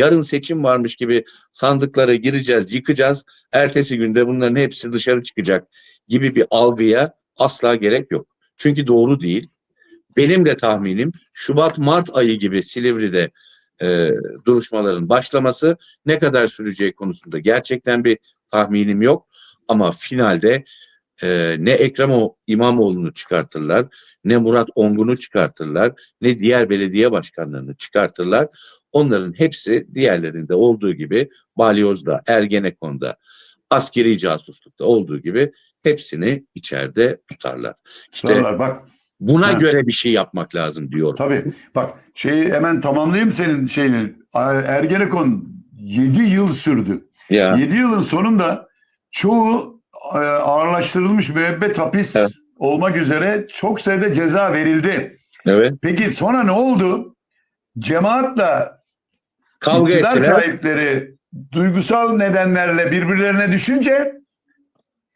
yarın seçim varmış gibi sandıklara gireceğiz, yıkacağız. Ertesi günde bunların hepsi dışarı çıkacak gibi bir algıya asla gerek yok. Çünkü doğru değil. Benim de tahminim Şubat-Mart ayı gibi Silivri'de e, duruşmaların başlaması ne kadar süreceği konusunda gerçekten bir tahminim yok. Ama finalde e, ne Ekrem İmamoğlu'nu çıkartırlar, ne Murat Ongun'u çıkartırlar, ne diğer belediye başkanlarını çıkartırlar. Onların hepsi diğerlerinde olduğu gibi Balyoz'da, Ergenekon'da, askeri casuslukta olduğu gibi hepsini içeride tutarlar. İşte Tutarlar. Bak buna Ha. göre bir şey yapmak lazım diyorum. tabii. Bak şeyi hemen tamamlayayım senin şeyini. Ergenekon 7 yıl sürdü. Ya 7 yılın sonunda çoğu e, ağırlaştırılmış müebbet hapis Evet. olmak üzere çok sayıda ceza verildi. evet. Peki sonra ne oldu? Cemaatla Kavga iktidar ettiler. sahipleri duygusal nedenlerle birbirlerine düşünce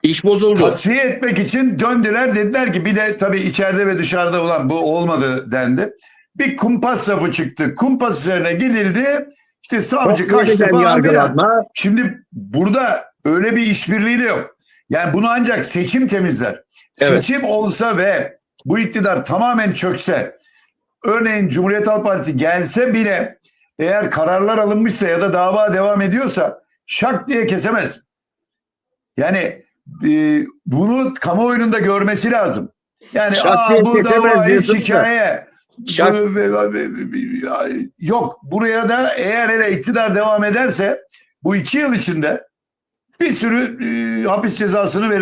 İş bozuldu. tasfiye etmek için döndüler dediler ki bir de tabii içeride ve dışarıda olan bu olmadı dendi. Bir kumpas safı çıktı. Kumpas üzerine gidildi. İşte savcı Çok kaçtı falan filan. Şimdi burada öyle bir işbirliği de yok. Yani bunu ancak seçim temizler. Evet. Seçim olsa ve bu iktidar tamamen çökse, örneğin Cumhuriyet Halk Partisi gelse bile eğer kararlar alınmışsa ya da dava devam ediyorsa şak diye kesemez. Yani e, bunu kamuoyunun da görmesi lazım. Yani Şak Aa, bu kesemez dava diyorsun hiç da. hikaye. Şak- Yok buraya da eğer hele iktidar devam ederse bu iki yıl içinde bir sürü e, hapis cezasını verir.